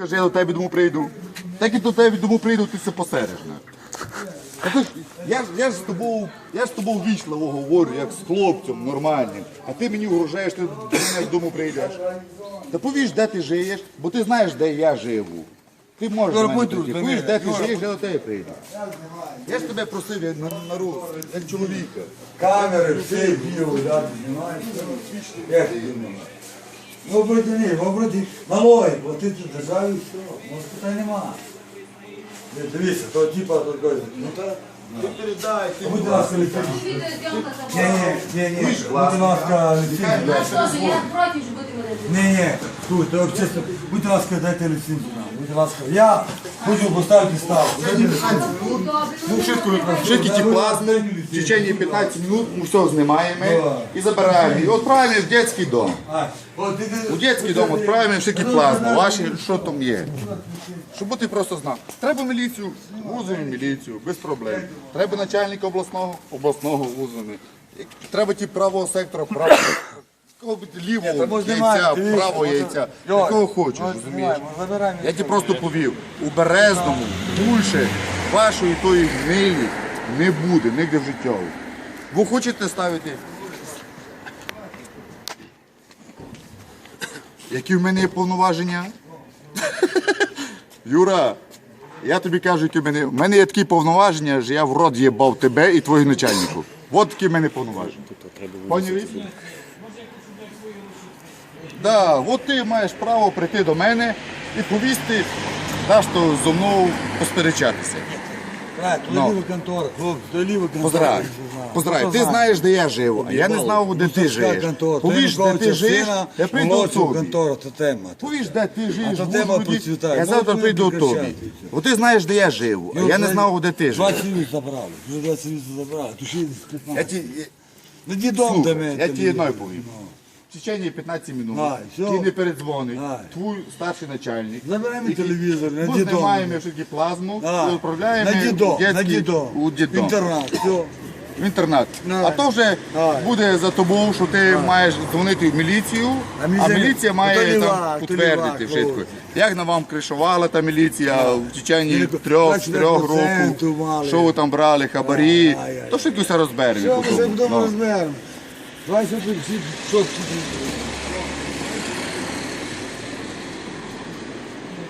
Каже, я до тебе дому прийду. Так і до тебе дому прийду, ти це посереш. Я, я ж з тобою, я ж з тобою вічливо говорю, як з хлопцем нормальним. А ти мені угрожаєш, ти до мене додому прийдеш. Та повіж, де ти живеш, бо ти знаєш, де я живу. Ти можеш до мене будь тут, прийти. Повіж, де ти живеш, я до тебе прийду. Я ж тебе просив, як на, на рух, як чоловіка. Камери, все відео, да, знімаєш? Як ти знімаєш? Ну, вроді ні, ну, вроді малой, бо ти тут державі, все, може питань нема. Ні, Дивіться, то типа, то кажуть, ну так. Ти передай, ти Будь ласка, летіть. Відеозйомка Ні, ні, ні, ні, будь ласка, летіть. Я ж теж, я проти, що будемо Ні, ні, тут, то, чесно, будь ласка, дайте ліцензію нам, будь ласка. Я хочу поставити ставку. Ну, швидко, швидкі ті плазми, в течение 15 минут ми все знімаємо і забираємо. І відправляємо в дитячий дом. У дитячий дом відправляємо всякі плазми, ваші, що там є. Щоб ти просто знав. Треба міліцію, вузимо міліцію, без проблем. Треба начальника обласного, обласного вузимо. Треба ті правого сектора, правого Кого бути лівого яйця, дивіться, правого може- яйця, Йой, якого хочеш, може, розумієш? знімаємо, забираємо. Я тебе просто повів. У Березному більше вашої тої гнилі не буде, нігде в життя. Ви хочете ставити? Які в мене є повноваження? Юра, я тобі кажу, які в мене. В мене є такі повноваження, що я в рот їбав тебе і твого начальнику. От такі в мене повноваження. Поняли? Да, от ти маєш право прийти до мене і повісти, та що зо мною посперечатися. Так, то Ну. ліва контора, хлопці, то ліва контора. Поздрав. я. Поздрав. Ти знаєш, де я живу, а я не знав, де ти живеш. Повіж, де ти живеш, я прийду до тобі. контора, то тема. Повіж, де ти живеш, в тема Ужгороді, процвітає. я завтра Можна прийду до тобі. Бо ти знаєш, де я живу, а я не знав, де ти живеш. цивіли забрали, вже два цивіли забрали, то ще й Я 15. ті, дідом до мене. я там ті повім. В течение 15 минут Ай, ти всьо. не передзвонить, Ай. твій старший начальник. Забираємо який- телевізор, на Ми дідом. знімаємо все-таки плазму А, і відправляємо на дідом, в на дідом. у дідом. Інтернат, все. В інтернат. Ай. А то вже Ай. буде за тобою, що ти маєш дзвонити в міліцію, А а міліція- міліція то має там то підтвердити ліва, швидко. хлопці. Як на вам кришувала та міліція в течение Тільки трьох, 24% трьох років, мали. що ви там брали, хабарі, Ай, ай, то ще все розберемо. Все, ми потім. вдома Ну. розберемо. Давай сюди всі сотки.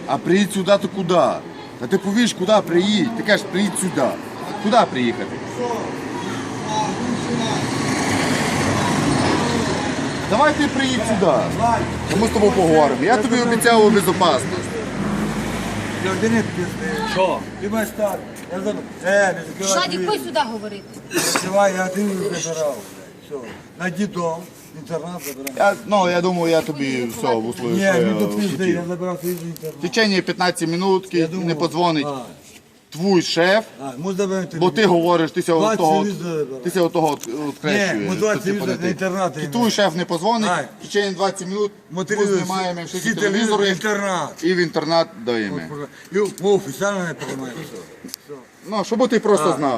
А приїдь сюди, то куди? Та ти повіш, куди приїдь? Ти кажеш, приїдь сюди. Куди приїхати? Давай ти приїдь сюди. Та Ми з тобою поговоримо. Я тобі обіцяв безпечність. Людини пізди. Що? Ти маєш так. Я заб... Е, не закривай. Шадік, двері. ходь сюди говорити. Давай, я ти забирав. Все. На дідом, інтернат забирав. Я, ну, я думаю, я тобі все условив, Ні, я до пізди, я забирав твій В інтернат. течение 15 минут Я не подзвонить а. твій шеф, А, ми заберемо бо ти говориш, ти ся того, ти Ні, відкрещуєш. ми на інтернат І іменно. твій шеф не позвонить, в течение 20 минут ми знімаємо всі телевізори інтернат. і в інтернат даємо. І ми офіційно не приймаємо. Ну, щоб ти просто знав.